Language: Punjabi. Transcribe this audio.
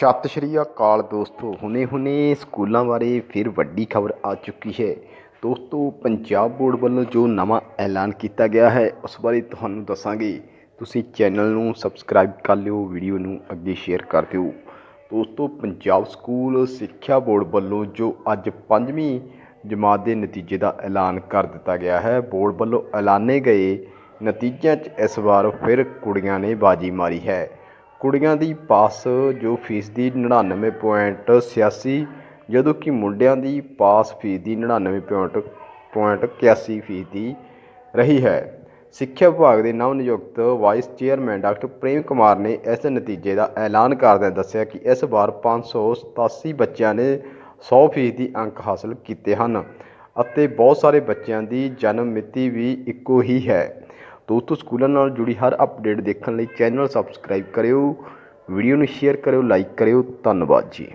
ਸਤਿ ਸ਼੍ਰੀ ਅਕਾਲ ਦੋਸਤੋ, ਹੁਣੇ ਹੁਣੇ ਸਕੂਲਾਂ ਬਾਰੇ ਫਿਰ ਵੱਡੀ ਖਬਰ ਆ ਚੁੱਕੀ ਹੈ। ਦੋਸਤੋ, ਪੰਜਾਬ ਬੋਰਡ ਵੱਲੋਂ ਜੋ ਨਵਾਂ ਐਲਾਨ ਕੀਤਾ ਗਿਆ ਹੈ, ਉਸ ਬਾਰੇ ਤੁਹਾਨੂੰ ਦੱਸਾਂਗੇ। ਤੁਸੀਂ ਚੈਨਲ ਨੂੰ ਸਬਸਕ੍ਰਾਈਬ ਕਰ ਲਿਓ, ਵੀਡੀਓ ਨੂੰ ਅੱਗੇ ਸ਼ੇਅਰ ਕਰ ਦਿਓ। ਦੋਸਤੋ, ਪੰਜਾਬ ਸਕੂਲ ਸਿੱਖਿਆ ਬੋਰਡ ਵੱਲੋਂ ਜੋ ਅੱਜ ਪੰਜਵੀਂ ਜਮਾਤ ਦੇ ਨਤੀਜੇ ਦਾ ਐਲਾਨ ਕਰ ਦਿੱਤਾ ਗਿਆ ਹੈ, ਬੋਰਡ ਵੱਲੋਂ ਐਲਾਨੇ ਗਏ ਨਤੀਜਿਆਂ 'ਚ ਇਸ ਵਾਰ ਫਿਰ ਕੁੜੀਆਂ ਨੇ ਬਾਜੀ ਮਾਰੀ ਹੈ। ਕੁੜੀਆਂ ਦੀ ਪਾਸ ਜੋ ਫੀਸਦੀ ਨੜਿਨਵੇਂ ਪੁਆਇੰਟ 99.86 ਜਦੋਂ ਕਿ ਮੁੰਡਿਆਂ ਦੀ ਪਾਸ ਫੀਸ ਦੀ 99.81 ਫੀਸ ਫੀਸਦੀ ਰਹੀ ਹੈ। ਸਿੱਖਿਆ ਵਿਭਾਗ ਦੇ ਨਵ ਨਿਯੁਕਤ vice chairman doctor Prem Kumar ਨੇ ਇਸ ਨਤੀਜੇ ਦਾ ਐਲਾਨ ਕਰਦਿਆਂ ਦੱਸਿਆ ਕਿ ਇਸ ਵਾਰ 587 ਬੱਚਿਆਂ ਨੇ 100 ਫੀਸਦੀ ਅੰਕ ਹਾਸਲ ਕੀਤੇ ਹਨ ਅਤੇ ਬਹੁਤ ਸਾਰੇ ਬੱਚਿਆਂ ਦੀ ਜਨਮ ਮਿਤੀ ਵੀ ਇੱਕੋ ਹੀ ਹੈ। ਦੋਸਤੋ, ਸਕੂਲਾਂ ਨਾਲ ਜੁੜੀ ਹਰ ਅਪਡੇਟ ਦੇਖਣ ਲਈ ਚੈਨਲ ਸਬਸਕ੍ਰਾਈਬ ਕਰਿਓ, ਵੀਡੀਓ ਨੂੰ ਸ਼ੇਅਰ ਕਰਿਓ ਲਾਈਕ ਕਰਿਓ, ਧੰਨਵਾਦ ਜੀ।